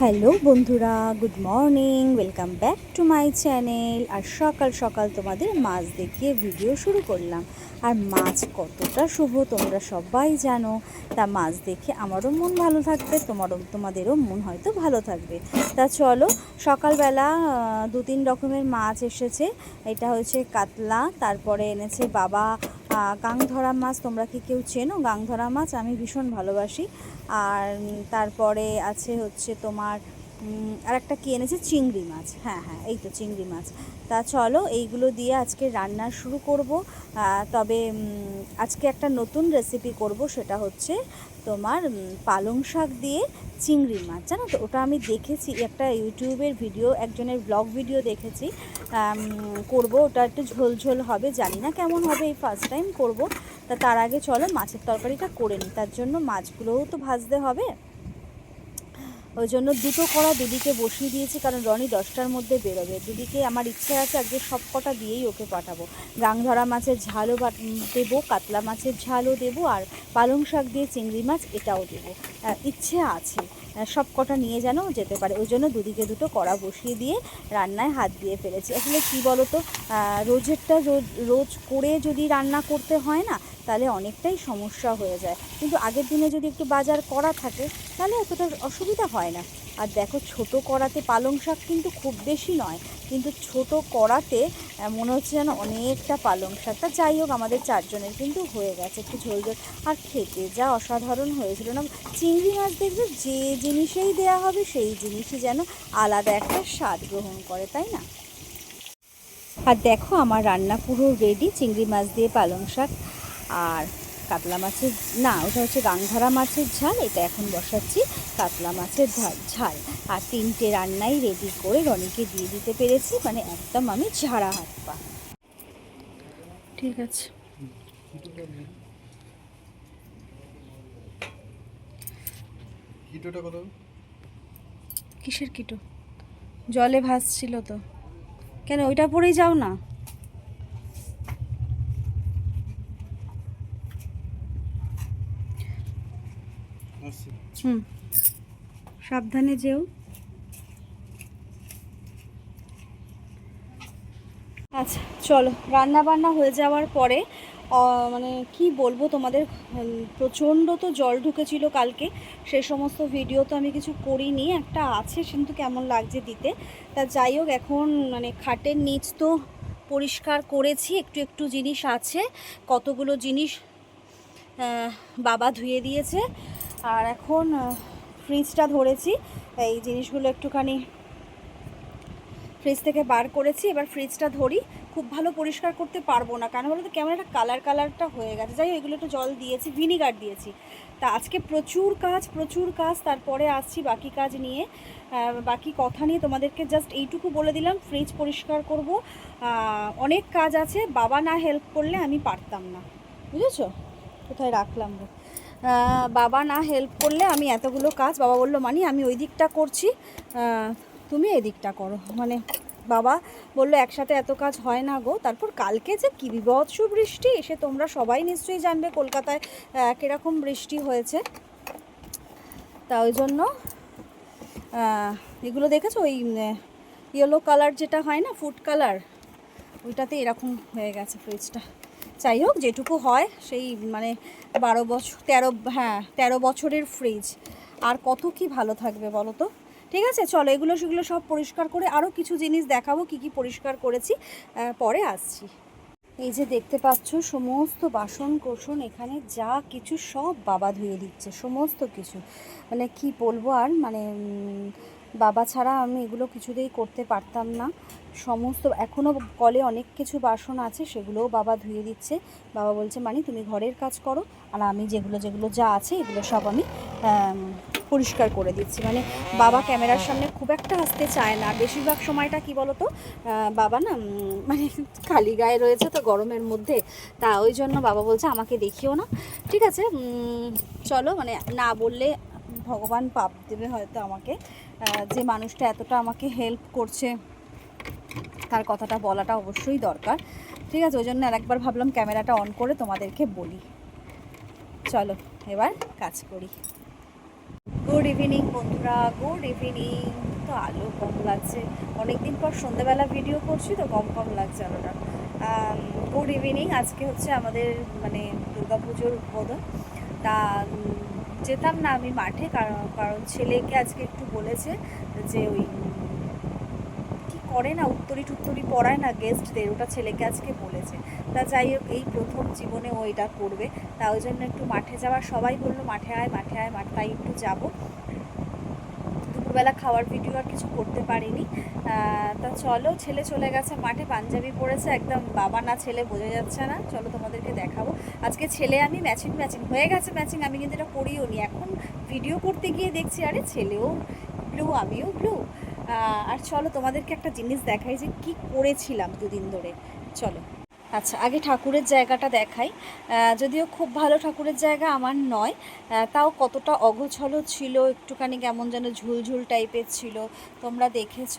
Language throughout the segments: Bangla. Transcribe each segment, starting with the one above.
হ্যালো বন্ধুরা, good morning, welcome back to my channel. আর সকাল সকাল তোমাদের মাছ দেখিয়ে ভিডিও শুরু করলাম। আর মাছ কতটা শুভ তোমরা সবাই জানো। তা মাছ দেখে আমারও মন ভালো থাকবে, তোমারও, তোমাদেরও মন হয়তো ভালো থাকবে। তা চলো, সকালবেলা দু তিন রকমের মাছ এসেছে। এটা হচ্ছে কাতলা, তারপরে এনেছে বাবা গাংধরা মাছ। তোমরা কি কেউ চেনো? গাংধরা মাছ আমি ভীষণ ভালোবাসি। আর তারপরে আছে হচ্ছে তোমার আর একটা কি এনেছে? চিংড়ি মাছ। হ্যাঁ হ্যাঁ এই তো চিংড়ি মাছ। তা চলো, এইগুলো দিয়ে আজকে রান্না শুরু করব। তবে আজকে একটা নতুন রেসিপি করব, সেটা হচ্ছে তোমার পালং শাক দিয়ে চিংড়ি মাছ। জানো তো, ওটা আমি দেখেছি, একটা ইউটিউবের ভিডিও, একজনের ব্লগ ভিডিও দেখেছি। করব, ওটা একটু ঝোল ঝোল হবে, জানি না কেমন হবে এই ফার্স্ট টাইম করব। তা তার আগে চলো মাছের তরকারিটা করে নিই। তার জন্য মাছগুলোও তো ভাজতে হবে। ওই জন্য দুটো কড়া দিদিকে বসিয়ে দিয়েছি, কারণ রনি দশটার মধ্যে বেরোবে। দিদিকে আমার ইচ্ছে আছে আজকে সব কটা দিয়েই ওকে পাঠাবো। গাংধরা মাছের ঝালও দেবো, কাতলা মাছের ঝালও দেবো, আর পালং শাক দিয়ে চিংড়ি মাছ এটাও দেবো। ইচ্ছে আছে। সব কটা নিয়ে যেন যেতে পারে। ওই জন্য দুদিকে দুটো কড়া বসিয়ে দিয়ে রান্নায় হাত দিয়ে ফেলেছি। আসলে কী বলো তো রোজেরটা রোজ রোজ করে যদি রান্না করতে হয় না তাহলে অনেকটাই সমস্যা হয়ে যায়। কিন্তু আগের দিনে যদি একটু বাজার করা থাকে তাহলে অতটা অসুবিধা হয় না। আর দেখো ছোট কড়াতে পালং শাক কিন্তু খুব বেশি নয়। কিন্তু ছোট আহ, মনে হচ্ছে যেন অনেকটা পালং শাক। তা যাই হোক আমাদের চারজনের কিন্তু হয়ে গেছে একটু ঝোল ঝোল। আর খেতে যা অসাধারণ হয়েছিল না? চিংড়ি মাছ দেখবে যে জিনিসেই দেয়া হবে সেই জিনিসই যেন আলাদা একটা স্বাদ গ্রহণ করে তাই না? আর দেখো আমার রান্না পুরো রেডি চিংড়ি মাছ দিয়ে পালং শাক। আর কাতলা মাছের না ওটা হচ্ছে গাংধরা মাছের ঝাল এটা এখন বসাচ্ছি কাতলা মাছের ঝাল ঝাল। আর তিনটে রান্নাই রেডি করে রনিকে দিয়ে দিতে পেরেছি মানে একদম আমি ঝাড়া হাত পা। ঠিক আছে। কিটোটা কত? কিসের কিটো? জলে ভাসছিল তো। কেন ওইটা পরেই যাও না আসছে হুম। সাবধানে যেও। আচ্ছা চলো রান্না বান্না হয়ে যাওয়ার পরে মানে কি বলব তোমাদের প্রচণ্ড তো জল ঢুকেছিল কালকে, সে সমস্ত ভিডিও তো আমি কিছু করিনি, একটা আছে কিন্তু কেমন লাগছে দিতে। তা যাই হোক, এখন মানে খাটের নিচ তো পরিষ্কার করেছি, একটু একটু জিনিস আছে, কতগুলো জিনিস বাবা ধুয়ে দিয়েছে। আর এখন ফ্রিজটা ধরেছি। এই জিনিসগুলো একটুখানি ফ্রিজ থেকে বার করেছি। এবার ফ্রিজটা ধরি। খুব ভালো পরিষ্কার করতে পারব না। কেন বলো তো কেমন একটা কালার কালারটা হয়ে গেছে। যাই এগুলো একটু জল দিয়েছি ভিনিগার দিয়েছি। তা আজকে প্রচুর কাজ প্রচুর কাজ। তারপরে আসছি বাকি কাজ নিয়ে। বাকি কথা নিয়ে তোমাদেরকে জাস্ট এইটুকু বলে দিলাম। ফ্রিজ পরিষ্কার করব। অনেক কাজ আছে। বাবা না হেল্প করলে আমি পারতাম না। বুঝেছ? কোথায় রাখলাম বাবা না হেল্প করলে আমি এতগুলো কাজ, বাবা বলল, মানি, আমি ওই দিকটা করছি তুমি এদিকটা করো। মানে বাবা বলল, একসাথে এত কাজ হয় না গো। তারপর কালকে যে কী বিভৎস বৃষ্টি এসে তোমরা সবাই নিশ্চয়ই জানবে কলকাতায় কীরকম বৃষ্টি হয়েছে। তা ওই জন্য এগুলো দেখেছ? ওই ইয়েলো কালার যেটা হয় না ফুড কালার ওইটাতে এরকম হয়ে গেছে ফ্রিজটা যাই হোক, যেটুকু হয়, সেই মানে বারো বছর তেরো হ্যাঁ তেরো বছরের ফ্রিজ আর কত কি ভালো থাকবে বলো তো? ঠিক আছে, চলো এগুলো সেগুলো সব পরিষ্কার করে আরও কিছু জিনিস দেখাবো, কি কি পরিষ্কার করেছি পরে আসছি। এই যে দেখতে পাচ্ছ, সমস্ত বাসন কোসন এখানে যা কিছু সব বাবা ধুয়ে দিচ্ছে, সমস্ত কিছু। মানে কি বলব আর মানে বাবা ছাড়া আমি এগুলো কিছুতেই করতে পারতাম না। সমস্ত এখনও কলে অনেক কিছু বাসন আছে, সেগুলোও বাবা ধুয়ে দিচ্ছে। বাবা বলছে মানে তুমি ঘরের কাজ করো, আর আমি যেগুলো যেগুলো যা আছে, এগুলো সব আমি পরিষ্কার করে দিচ্ছি। মানে বাবা ক্যামেরার সামনে খুব একটা আসতে চায় না। বেশিরভাগ সময়টা কি বলো তো বাবা না মানে খালি গায়ে রয়েছে তো গরমের মধ্যে, তা ওই জন্য বাবা বলছে, আমাকে দেখিও না। ঠিক আছে চলো মানে না বললে ভগবান পাপ দেবে হয়তো আমাকে। যে মানুষটা এতটা আমাকে হেল্প করছে তার কথাটা বলাটা অবশ্যই দরকার। ঠিক আছে ওই জন্য আরেকবার ভাবলাম ক্যামেরাটা অন করে তোমাদেরকে বলি। চলো, এবার কাজ করি। গুড ইভিনিং বন্ধুরা গুড ইভিনিং তো আলো কম লাগছে। অনেকদিন পর সন্ধ্যেবেলা ভিডিও করছি, তো কম কম লাগছে আলোটা। গুড ইভিনিং আজকে হচ্ছে আমাদের মানে দুর্গাপুজোর উদ্বোধন। তা যেতাম না আমি মাঠে, কারণ কারণ ছেলেকে আজকে একটু বলেছে যে ওই করে না উত্তরি টুত্তরি পড়ায় না গেস্টদের ওটা ছেলেকে আজকে বলেছে। তা যাই হোক, এই প্রথম জীবনে ও এটা করবে। তা ওই জন্য একটু মাঠে যাওয়ার সবাই বলল, মাঠে আয় মাঠে আয়, মাঠ, তাই একটু যাব। দুপুরবেলা খাওয়ার ভিডিও আর কিছু করতে পারিনি। তা চলো, ছেলে চলে গেছে মাঠে, পাঞ্জাবি পরেছে, একদম বাবা না ছেলে বোঝা যাচ্ছে না। চলো তোমাদেরকে দেখাবো। আজকে ছেলে আমি ম্যাচিং ম্যাচিং হয়ে গেছে ম্যাচিং আমি কিন্তু এটা করিও নি এখন ভিডিও করতে গিয়ে দেখছি, আরে ছেলেও ব্লু আমিও ব্লু আর চলো তোমাদেরকে একটা জিনিস দেখাই যে কি করেছিলাম দুদিন ধরে। চলো। আচ্ছা আগে ঠাকুরের জায়গাটা দেখাই। যদিও খুব ভালো ঠাকুরের জায়গা আমার নয় তাও কতটা অগোছলো ছিল, একটুখানি কেমন যেন ঝুলঝুল টাইপের ছিল, তোমরা দেখেছ।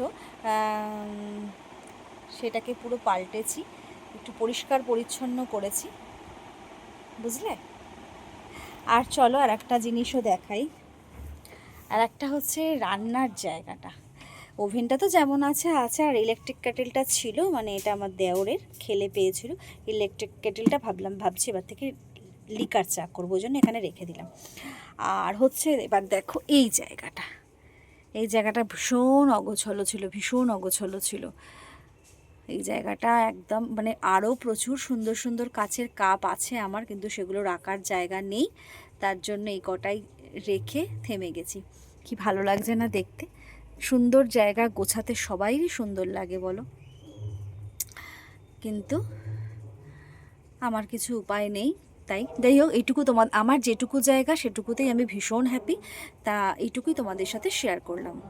সেটাকে পুরো পাল্টেছি, একটু পরিষ্কার পরিচ্ছন্ন করেছি। বুঝলে? আর চলো আর একটা জিনিসও দেখাই। আর একটা হচ্ছে রান্নার জায়গাটা। ওভেনটা তো যেমন আছে আছে। আর ইলেকট্রিক কেটেলটা ছিল মানে এটা আমার দেওরের, খেলে পেয়েছিল। ইলেকট্রিক কেটেলটা ভাবলাম, ভাবছি এবার থেকে লিকার চা করব জন্য এখানে রেখে দিলাম। আর হচ্ছে, এবার দেখো এই জায়গাটা। এই জায়গাটা ভীষণ অগোছলো ছিল, ভীষণ অগোছলো ছিল। এই জায়গাটা একদম মানে আরও প্রচুর সুন্দর সুন্দর কাচের কাপ আছে আমার, কিন্তু সেগুলো রাখার জায়গা নেই। তার জন্য এই কটাই রেখে থেমে গেছি। কি ভালো লাগছে না দেখতে? সুন্দর জায়গা গোছাতে সবাইই সুন্দর লাগে, বলো। কিন্তু আমার কিছু উপায় নেই, তাই। যাই হোক, এইটুকু তোমার আমার যেটুকু জায়গা সেটুকুতেই আমি ভীষণ হ্যাপি তা এইটুকুই তোমাদের সাথে শেয়ার করলাম।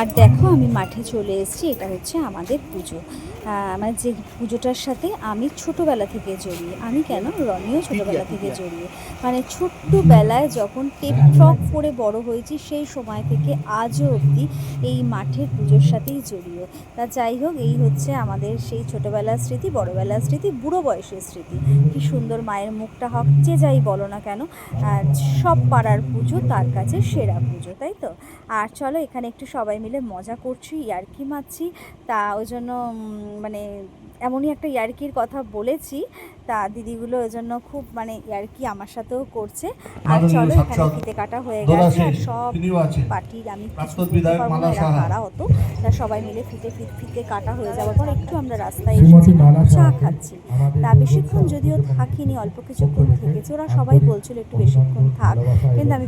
আর দেখো আমি মাঠে চলে এসেছি এটা হচ্ছে আমাদের পুজো। আমার যে পুজোটার সাথে আমি ছোটোবেলা থেকে জড়িয়ে আমি কেন রনিও ছোটোবেলা থেকে জড়িয়ে মানে ছোট্টবেলায় যখন টেপ ফ্রক পরে বড় হয়েছি সেই সময় থেকে আজও অবধি এই মাঠের পুজোর সাথেই জড়িয়ে। তা যাই হোক এই হচ্ছে আমাদের সেই ছোটোবেলার স্মৃতি বড়োবেলার স্মৃতি বুড়ো বয়সের স্মৃতি। কি সুন্দর মায়ের মুখটা হক যে যাই বলো না কেন সব পাড়ার পুজো তার কাছে সেরা পুজো তাই তো? আর চলো এখানে একটু সবাই মিলে মজা করছি ইয়ার্কি মারছি। তা ওই জন্য মানে এমনই একটা ইয়ার্কির কথা বলেছি। তা দিদিগুলো ওই জন্য খুব মানে ইয়ার্কি আমার সাথেও করছে। আর চলো এখানে ফিতে কাটা হয়ে গেছে আর সব পার্টির আমি। কারা হতো। তা সবাই মিলে ফিতে ফিতে ফিতে কাটা হয়ে যাওয়ার পর একটু আমরা রাস্তায় মালা চা খাচ্ছি। তা বেশিক্ষণ যদিও থাকিনি অল্প কিছুক্ষণ থেকেছে ওরা সবাই বলছিল একটু বেশিক্ষণ থাক। কিন্তু আমি